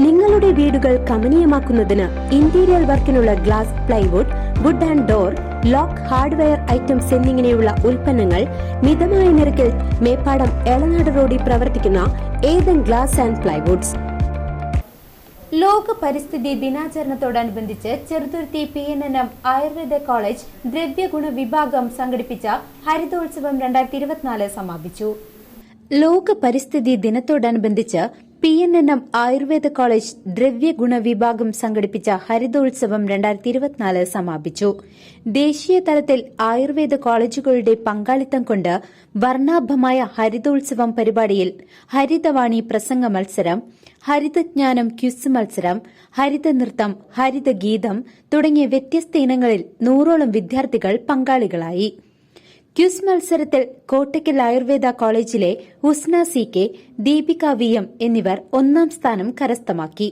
നിങ്ങളുടെ വീടുകൾ കമനീയമാക്കുന്നതിന് interior വർക്കിനുള്ള glass plywood wood and door lock hardware items എന്നിങ്ങനെയുള്ള ഉൽപ്പന്നങ്ങൾ മിതമായ നിരക്കിൽ മേപ്പാടം എളനാട് റോഡിൽ പ്രവർത്തിക്കുന്ന ഏതൻ ഗ്ലാസ് ആൻഡ് പ്ലൈവുഡ്സ് ലോക പരിസ്ഥിതി ദിനാചരണത്തോടനുബന്ധിച്ച് Cheruthuruthy P N N M Ayurveda college ദ്രവ്യഗുണ വിഭാഗം സംഘടിപ്പിച്ച ഹരിതോത്സവം രണ്ടായിരത്തി ഇരുപത്തിനാല് സമാപിച്ചു. ലോക പരിസ്ഥിതി ദിനത്തോടനുബന്ധിച്ച് P N N M Ayurveda college ദ്രവ്യഗുണ വിഭാഗം സംഘടിപ്പിച്ച ഹരിതോത്സവം രണ്ടായിരത്തി ഇരുപത്തിനാല് സമാപിച്ചു. ദേശീയ തലത്തിൽ ആയുർവേദ കോളേജുകളുടെ പങ്കാളിത്തം കൊണ്ട് വർണാഭമായ ഹരിതോത്സവം പരിപാടിയിൽ ഹരിതവാണി പ്രസംഗ മത്സരം ഹരിതജ്ഞാനം ക്യുസ് മത്സരം ഹരിത നൃത്തം ഹരിതഗീതം തുടങ്ങിയ വ്യത്യസ്ത ഇനങ്ങളിൽ നൂറോളം വിദ്യാർത്ഥികൾ പങ്കാളികളായി. ക്യുസ് മത്സരത്തിൽ കോട്ടയ്ക്കൽ ആയുർവേദ കോളേജിലെ Usna C K Deepika V M എന്നിവർ ഒന്നാം സ്ഥാനം കരസ്ഥമാക്കി.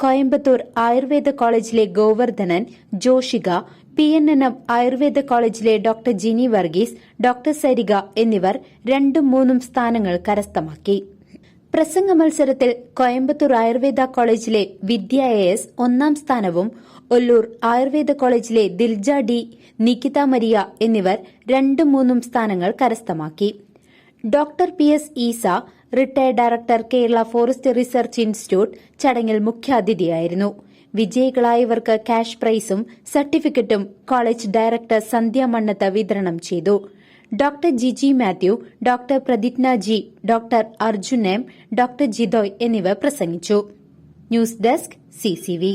കോയമ്പത്തൂർ ആയുർവേദ കോളേജിലെ Govardhanan Joshika P N N M Ayurveda കോളേജിലെ ഡോക്ടർ ജിനി വർഗീസ് ഡോക്ടർ സരിക എന്നിവർ രണ്ടും മൂന്നും സ്ഥാനങ്ങൾ കരസ്ഥമാക്കി. പ്രസംഗ മത്സരത്തിൽ കോയമ്പത്തൂർ ആയുർവേദ കോളേജിലെ വിദ്യ എ എസ് ഒന്നാം സ്ഥാനവും ഒല്ലൂർ ആയുർവേദ കോളേജിലെ ദിൽജ ഡി നിക്കിത മരിയ എന്നിവർ രണ്ടും മൂന്നും സ്ഥാനങ്ങൾ കരസ്ഥമാക്കി. Doctor P S Eesa retired director Kerala forest research institute ചടങ്ങിൽ മുഖ്യാതിഥിയായിരുന്നു. വിജയികളായവർക്ക് ക്യാഷ് പ്രൈസും സർട്ടിഫിക്കറ്റും കോളേജ് ഡയറക്ടർ സന്ധ്യ മണ്ണത്ത് വിതരണം ചെയ്തു. Doctor Jiji Mathew doctor Prathijna G doctor Arjun M doctor Jithoy എന്നിവർ പ്രസംഗിച്ചു. News desk CCV